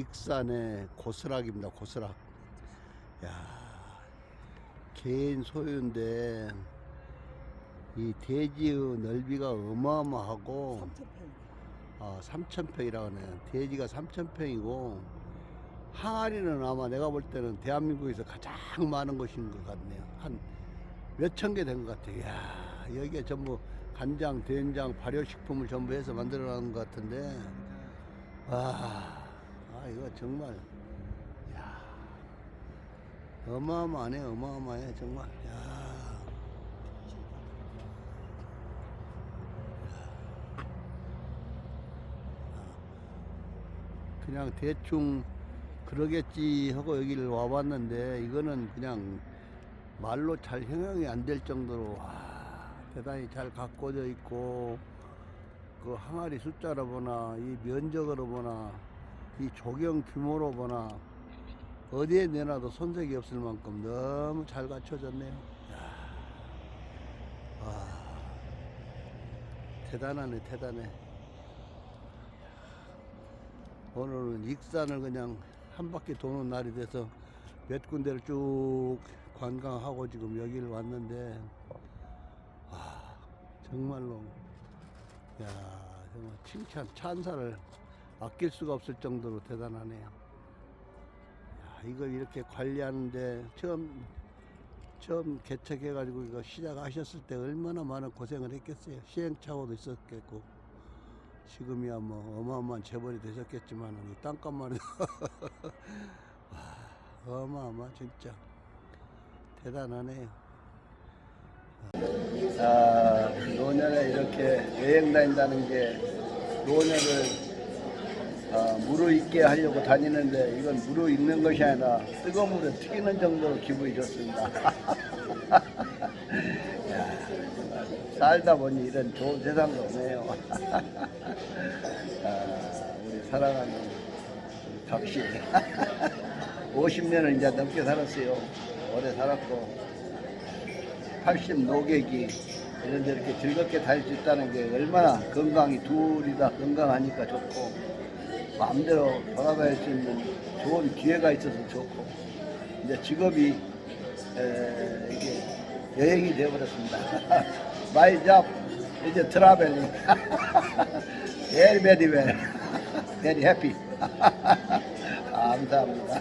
익산의 고스락입니다. 고스락. 야, 개인 소유인데 이 대지의 넓이가 어마어마하고 3,000평. 아, 3,000평이라고 하네요. 대지가 3,000평이고 항아리는 아마 내가 볼 때는 대한민국에서 가장 많은 곳인 것 같네요. 한 몇 천 개 된 것 같아요. 야 여기에 전부 간장, 된장, 발효식품을 전부 해서 만들어 놓은 것 같은데 와, 아 이거 정말 야 어마어마하네, 어마어마해 정말. 야. 그냥 대충 그러겠지 하고 여기를 와봤는데 이거는 그냥 말로 잘 형용이 안 될 정도로 와, 대단히 잘 가꿔져 있고 그 항아리 숫자로 보나 이 면적으로 보나 이 조경 규모로 보나 어디에 내놔도 손색이 없을 만큼 너무 잘 갖춰졌네요. 야, 와, 대단하네 대단해. 오늘은 익산을 그냥 한 바퀴 도는 날이 돼서 몇 군데를 쭉 관광하고 지금 여기를 왔는데 와 정말로 야 정말 칭찬 찬사를 아낄 수가 없을 정도로 대단하네요. 야, 이걸 이렇게 관리하는데 처음 처음 개척해가지고 이거 시작하셨을 때 얼마나 많은 고생을 했겠어요. 시행착오도 있었겠고 지금이야 뭐 어마어마한 재벌이 되셨겠지만 이 땅값만 해도 와, 어마어마 진짜 대단하네요. 아, 노년에 이렇게 여행 다닌다는 게 노년을 아, 무르익게 하려고 다니는데 이건 무르익는 것이 아니라 뜨거운 물에 튀기는 정도로 기분이 좋습니다. 야, 살다 보니 이런 좋은 세상도 없네요. 아, 우리 사랑하는 덕씨. 50년을 이제 넘게 살았어요. 오래 살았고. 80 노객이 이런 데 이렇게 즐겁게 다닐 수 있다는 게 얼마나 건강이 둘이 다 건강하니까 좋고 마음대로 돌아다닐 수 있는 좋은 기회가 있어서 좋고 이제 직업이 에, 이게 여행이 되어버렸습니다. 마이 잡 이제 트라벨링 very very well very happy 감사합니다.